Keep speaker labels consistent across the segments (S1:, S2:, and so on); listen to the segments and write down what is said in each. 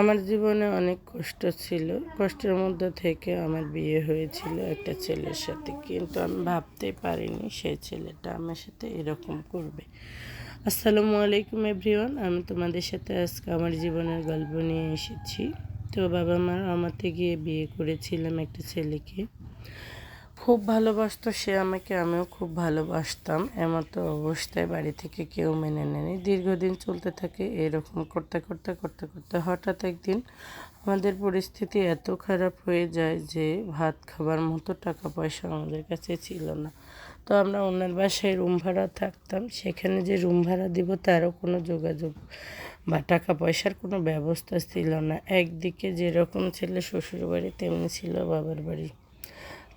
S1: আমার জীবনে অনেক কষ্ট ছিল। কষ্টের মধ্যে থেকে আমার বিয়ে হয়েছিল একটা ছেলের সাথে, কিন্তু আমি ভাবতেই পারিনি সেই ছেলেটা আমার সাথে এরকম করবে। আসসালামু আলাইকুম এভরিওয়ান, আমি তোমাদের সাথে আজকে আমার জীবনের গল্প নিয়ে এসেছি। তো বাবা মা আমাতে গিয়ে বিয়ে করেছিলাম একটা ছেলেকে। খুব ভালোবাসতো সে আমাকে, আমিও খুব ভালোবাসতাম। এমতো অবস্থায় বাড়ি থেকে কেউ মেনে নেয়নি। দীর্ঘদিন চলতে থাকে, এরকম করতে করতে করতে করতে হঠাৎ একদিন আমাদের পরিস্থিতি এত খারাপ হয়ে যায় যে ভাত খাবার মতো টাকা পয়সা আমাদের কাছে ছিল না। তো আমরা ওনার বাসায় রুম ভাড়া থাকতাম। সেখানে যে রুম ভাড়া দিব তারও কোনো যোগাযোগ বা টাকা পয়সার কোনো ব্যবস্থা ছিল না। একদিকে যেরকম ছেলে শ্বশুর বাড়ি তেমনি ছিল বাবার বাড়ি।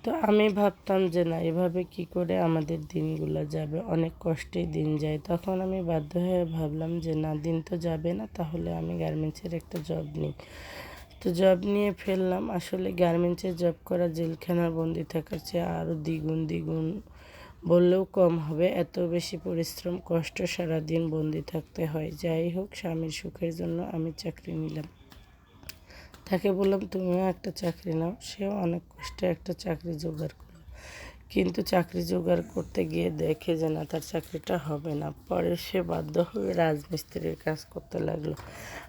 S1: তো আমি ভাবতাম যে না, এভাবে কি করে আমাদের দিনগুলো যাবে? অনেক কষ্টেই দিন যায়। তখন আমি বাধ্য হয়ে ভাবলাম যে না, দিন তো যাবে না, তাহলে আমি গার্মেন্টসের একটা জব নিই। তো জব নিয়ে ফেললাম। আসলে গার্মেন্টসে জব করা জেলখানার বন্দি থাকার চেয়ে আরও দ্বিগুণ দ্বিগুণ বললেও কম হবে। এত বেশি পরিশ্রম, কষ্ট সারাদিন বন্দি থাকতে হয়। যাই হোক, স্বামীর সুখের জন্য আমি চাকরি নিলাম। তাকে বললাম তুমিও একটা চাকরি নাও। সেও অনেক কষ্টে একটা চাকরি জোগাড় করল। কিন্তু চাকরি জোগাড় করতে গিয়ে দেখে যে না তার চাকরিটা হবে না। পরে সে বাধ্য হয়ে রাজমিস্ত্রির কাজ করতে লাগল।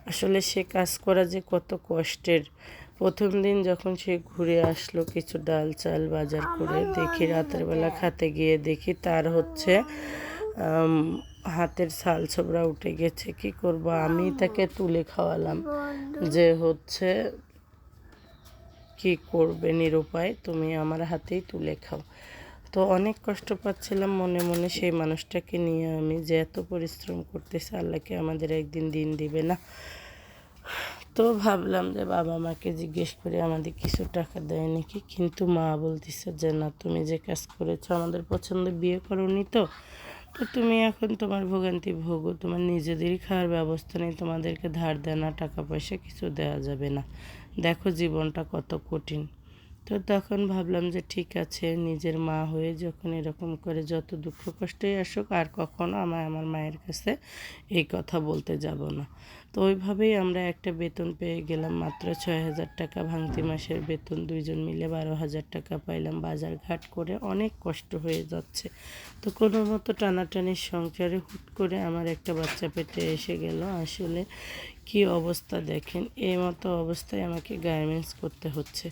S1: আসলে সে কাজ করা যে কত কষ্টের। প্রথম দিন যখন সে ঘুরে আসলো কিছু ডাল চাল বাজার করে দেখি রাতের বেলা খাতে গিয়ে দেখি তার হচ্ছে হাতের ছাল ছোবরা উঠে গেছে, কি করব? আমি তাকে তুলে খাওয়ালাম যে হচ্ছে, কি করবে নিরুপায়? তুমি আমার হাতেই তুলে খাও। তো অনেক কষ্ট পাচ্ছিলাম মনে মনে সেই মানুষটাকে নিয়ে আমি যে এত পরিশ্রম করতেছে, আল্লাহকে আমাদের একদিন দিন দিবে না। তো ভাবলাম যে বাবা মাকে জিজ্ঞেস করে আমাদের কিছু টাকা দেয় নাকি? কিন্তু মা বলতেছে যে, না, তুমি যে কাজ করেছ, আমাদের পছন্দ বিয়ে করনি তো। তো তুমি এখন তোমার ভোগান্তি ভোগো, তোমার নিজেদেরই খাওয়ার ব্যবস্থা নেই, তোমাদেরকে ধার দেনা, টাকা পয়সা কিছু দেওয়া যাবে না। দেখো জীবনটা কত কঠিন। তো তখন ভাবলাম যে ঠিক আছে, নিজের মা হয়ে যখন এরকম করে যত দুঃখ কষ্টই আসুক, আর কখনো আমার আমার মায়ের কাছে এই কথা বলতে যাব না। তো ওইভাবেই আমরা একটা বেতন পেয়ে গেলাম মাত্র ছয় হাজার টাকা ভাঙতি মাসের বেতন। দুইজন মিলে বারো হাজার টাকা পাইলাম। বাজার ঘাট করে অনেক কষ্ট হয়ে যাচ্ছে। তো কোনো মতো টানাটানির সংসারে হুট করে আমার একটা বাচ্চা পেটে এসে গেল। আসলে কি অবস্থা দেখেন, এই মতো অবস্থায় আমাকে গার্মেন্টস করতে হচ্ছে।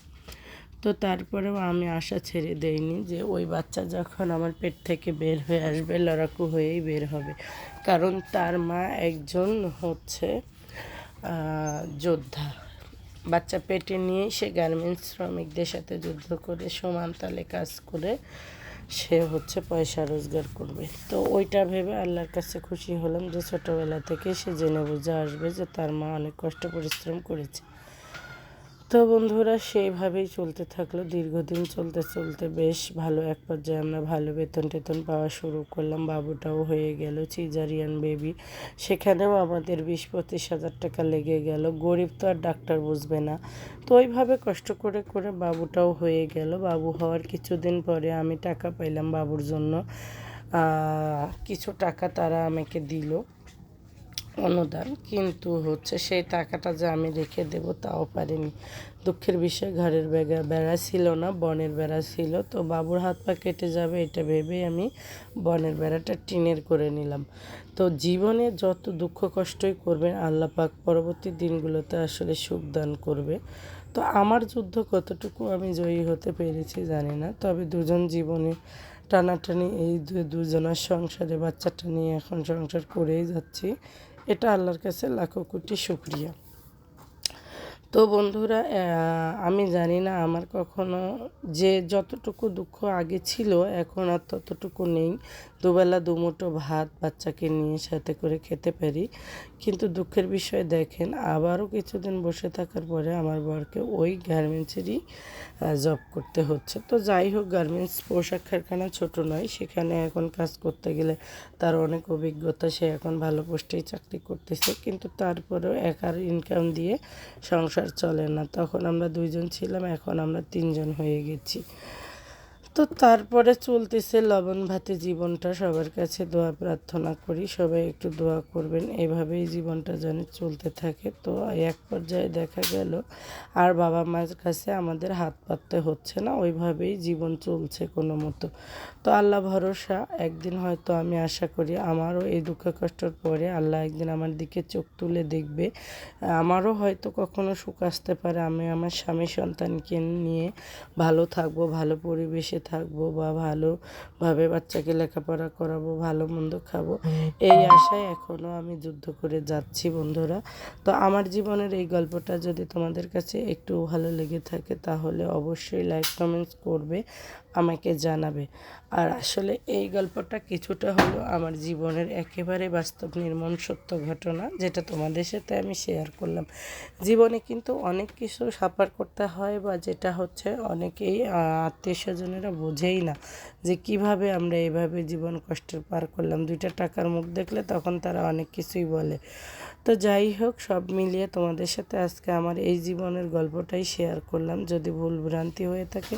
S1: তো তারপরেও আমি আশা ছেড়ে দেইনি যে ওই বাচ্চা যখন আমার পেট থেকে বের হয়ে আসবে, লড়াকু হয়েই বের হবে। কারণ তার মা একজন হচ্ছে যোদ্ধা। বাচ্চা পেটে নিয়েই সে গার্মেন্টস শ্রমিকদের সাথে যুদ্ধ করে, সমান তালে কাজ করে সে হচ্ছে পয়সা রোজগার করবে। তো ওইটা ভেবে আল্লাহর কাছে খুশি হলাম যে ছোটোবেলা থেকে সে জেনে বুঝে আসবে যে তার মা অনেক কষ্ট, পরিশ্রম করেছে। তো বন্ধুরা, সেইভাবেই চলতে থাকল। দীর্ঘদিন চলতে চলতে বেশ ভালো এক পর্যায়ে আমরা ভালো বেতন টেতন পাওয়া শুরু করলাম। বাবুটাও হয়ে গেল চিজারিয়ান বেবি সেখানেও আমাদের বিশ পঁচিশ হাজার টাকা লেগে গেল। গরিব তো আর ডাক্তার বুঝবে না। তো ওইভাবে কষ্ট করে করে বাবুটাও হয়ে গেল। বাবু হওয়ার কিছুদিন পরে আমি টাকা পাইলাম বাবুর জন্য। কিছু টাকা তারা আমাকে দিল। অনুদান, কিন্তু হচ্ছে সেই টাকাটা যে আমি রেখে দেব তাও পারিনি। দুঃখের বিষয়, ঘরের বেগা, বেড়া ছিল না, বনের বেড়া ছিল, তো বাবুর হাত পা কেটে যাবে এটা ভেবেই আমি বনের বেড়াটা টিনের করে নিলাম। তো জীবনে যত দুঃখ কষ্টই করবেন, আল্লাহ পাক পরবর্তী দিনগুলোতে আসলে সুখ দান করবে। তো আমার যুদ্ধ কতটুকু আমি জয়ী হতে পেরেছি জানি না, তবে দুজন জীবনে টানাটানি, এই দুজনের সংসারে বাচ্চাটা নিয়ে এখন সংসার করেই যাচ্ছি। এটা আল্লাহর কাছে লাখো কোটি শুক্রিয়া। তো বন্ধুরা আমি জানি না আমার কখনো যে যতটুকু দুঃখ আগে ছিল, এখন আর ততটুকু নেই। দুবেলা দুমুটো ভাত বাচ্চাকে নিয়ে সাথে করে খেতে পারি। কিন্তু দুঃখের বিষয় দেখেন, আবারও কিছুদিন বসে থাকার পরে আমার বরকে ওই গার্মেন্টসেরই জব করতে হচ্ছে। তো যাই হোক, গার্মেন্টস পোশাক কারখানা ছোটো নয়, সেখানে এখন কাজ করতে গেলে তার অনেক অভিজ্ঞতা, সে এখন ভালো পোস্টেই চাকরি করতেছে। কিন্তু তারপরেও একার ইনকাম দিয়ে সংসার চলে না। তখন আমরা দুইজন ছিলাম, এখন আমরা তিনজন হয়ে গেছি। তো তারপরে চলতেছে লবণ ভাতে জীবনটা। সবার কাছে দোয়া, প্রার্থনা করি, সবাই একটু দোয়া করবেন। এভাবেই জীবনটা যেন চলতে থাকে। তো এক পর্যায়ে দেখা গেল, আর বাবা মার কাছে আমাদের হাত পাততে হচ্ছে না, ওইভাবেই জীবন চলছে কোনো মতো। তো আল্লাহ ভরসা, একদিন হয়তো আমি আশা করি আমারও এই দুঃখ কষ্টর পরে আল্লাহ একদিন আমার দিকে চোখ তুলে দেখবে। আমারও হয়তো কখনো সুখ আসতে পারে, আমি আমার স্বামী সন্তানকে নিয়ে ভালো থাকব, ভালো পরিবেশে থাকব বা ভালোভাবে বাচ্চাকে লেখাপড়া করাবো ভালো মন্দ খাব। এই আশায় এখনও আমি যুদ্ধ করে যাচ্ছি বন্ধুরা। তো আমার জীবনের এই গল্পটা যদি তোমাদের কাছে একটু ভালো লেগে থাকে তাহলে অবশ্যই লাইক কমেন্টস করবে আমাকে জানাবে। আর আসলে এই গল্পটা কিছুটা হলো আমার জীবনের একেবারে বাস্তব নির্মম সত্য ঘটনা যেটা তোমাদের সাথে আমি শেয়ার করলাম। জীবনে কিন্তু অনেক কিছু সাফার করতে হয় বা যেটা হচ্ছে অনেকেই আত্মীয় স্বজনেরা বোঝেই না যে কীভাবে আমরা এইভাবে জীবন কষ্টের পার করলাম। দুইটা টাকার মুখ দেখলে তখন তারা অনেক কিছুই বলে। তো যাই হোক, সব মিলিয়ে তোমাদের সাথে আজকে আমার এই জীবনের গল্পটাই শেয়ার করলাম। যদি ভুল ভ্রান্তি হয়ে থাকে,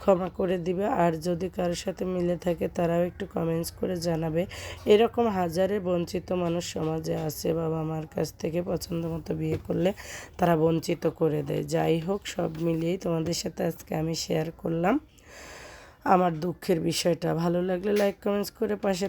S1: ক্ষমা করে দিবে। আর যদি কারোর সাথে মিলে থাকে, তারাও একটু কমেন্টস করে জানাবে। এরকম হাজারে বঞ্চিত মানুষ সমাজে আছে, বাবা মার কাছ থেকে পছন্দ মতো বিয়ে করলে তারা বঞ্চিত করে দেয়। যাই হোক, সব মিলিয়েই তোমাদের সাথে আজকে আমি শেয়ার করলাম। আমার দুঃখের বিষয়টা। ভালো লাগলে লাইক কমেন্টস করে পাশে